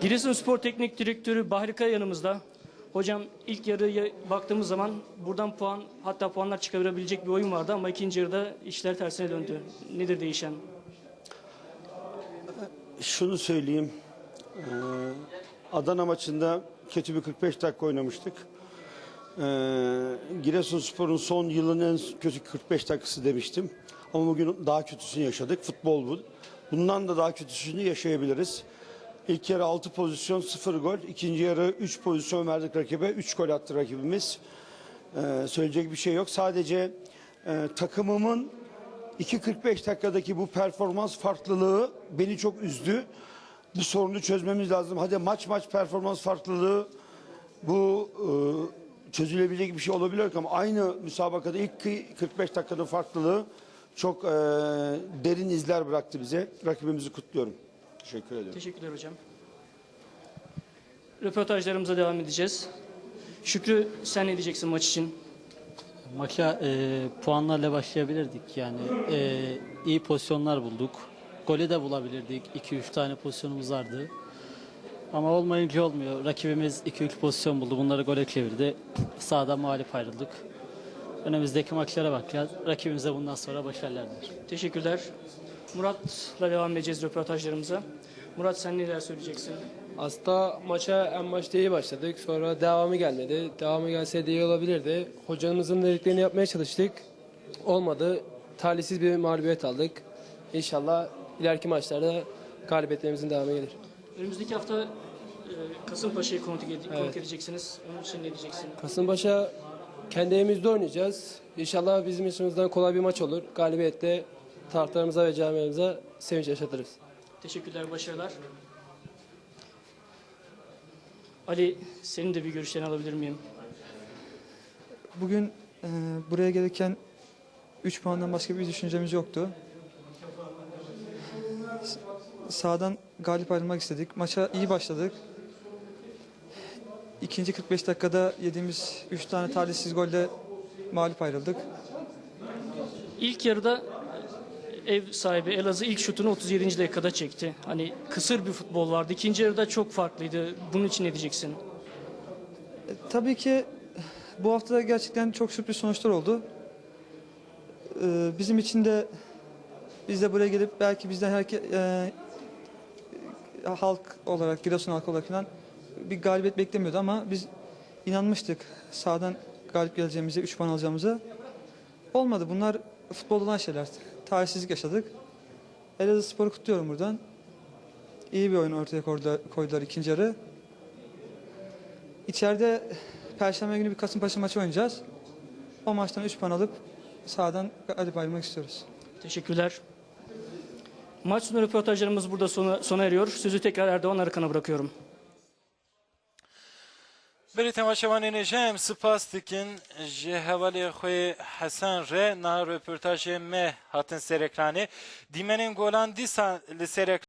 Giresunspor Teknik Direktörü Bahri Kaya yanımızda. Hocam ilk yarıya baktığımız zaman buradan puan hatta puanlar çıkarabilecek bir oyun vardı ama ikinci yarıda işler tersine döndü. Nedir değişen? Şunu söyleyeyim. Ee, Adana maçında kötü bir 45 dakika oynamıştık. Ee, Giresunspor'un son yılın en kötü 45 dakikası demiştim. Ama bugün daha kötüsünü yaşadık. Futbol bu. Bundan da daha kötüsünü yaşayabiliriz. İlk yarı 6 pozisyon 0 gol. İkinci yarı 3 pozisyon verdik rakibe. 3 gol attı rakibimiz. Ee, söyleyecek bir şey yok. Sadece e, takımımın 2.45 dakikadaki bu performans farklılığı beni çok üzdü. Bu sorunu çözmemiz lazım. Hadi maç maç performans farklılığı bu e, çözülebilecek bir şey olabilir ama aynı müsabakada ilk kı- 45 dakikanın farklılığı çok e, derin izler bıraktı bize. Rakibimizi kutluyorum. Teşekkür ederim. Teşekkürler hocam. Röportajlarımıza devam edeceğiz. Şükrü sen ne diyeceksin maç için? Maça e, puanlarla başlayabilirdik yani. E, iyi pozisyonlar bulduk. Golü de bulabilirdik. 2-3 tane pozisyonumuz vardı. Ama olmayınca olmuyor. Rakibimiz 2-3 pozisyon buldu. Bunları gole çevirdi. Sağda mağlup ayrıldık. Önümüzdeki maçlara bakacağız. Rakibimize bundan sonra başarılar dilerim. Teşekkürler. Murat'la devam edeceğiz röportajlarımıza. Murat sen neler söyleyeceksin? Aslında maça en başta iyi başladık. Sonra devamı gelmedi. Devamı gelseydi iyi olabilirdi. Hocamızın dediklerini yapmaya çalıştık. Olmadı. Talihsiz bir mağlubiyet aldık. İnşallah ileriki maçlarda galibiyetlerimizin devamı gelir. Önümüzdeki hafta e, Kasımpaşa'yı konuk, ede- konuk edeceksiniz. Onun için ne diyeceksin? Kasımpaşa kendi evimizde oynayacağız. İnşallah bizim açımızdan kolay bir maç olur. Galibiyette taraftarımıza ve camiamıza sevinç yaşatırız. Teşekkürler, başarılar. Ali, senin de bir görüşlerini alabilir miyim? Bugün e, buraya gelirken 3 puandan başka bir düşüncemiz yoktu. Sağdan galip ayrılmak istedik. Maça iyi başladık. İkinci 45 dakikada yediğimiz 3 tane talihsiz golle mağlup ayrıldık. İlk yarıda ev sahibi Elazığ ilk şutunu 37. dakikada çekti. Hani kısır bir futbol vardı. İkinci yarıda çok farklıydı. Bunun için ne diyeceksin? E, tabii ki bu hafta gerçekten çok sürpriz sonuçlar oldu. E, bizim için de biz de buraya gelip belki bizden herke, e, halk olarak, Giresun halkı olarak falan bir galibiyet beklemiyordu ama biz inanmıştık sağdan galip geleceğimize, 3 puan alacağımıza. Olmadı. Bunlar futbolda olan şeyler. Talihsizlik yaşadık. Elazığ Spor'u kutluyorum buradan. İyi bir oyun ortaya koydular, koydular ikinci yarı. İçeride Perşembe günü bir Kasımpaşa maçı oynayacağız. O maçtan 3 puan alıp sağdan galip ayrılmak istiyoruz. Teşekkürler. Maç sonu röportajlarımız burada sona, sona eriyor. Sözü tekrar Erdoğan Arıkan'a bırakıyorum. Berê temaşevanên jêm spas dikin ji hevalê xwe Hesan Re na röportajê me hatin ser ekranê. Dîmenên golan dîsa li ser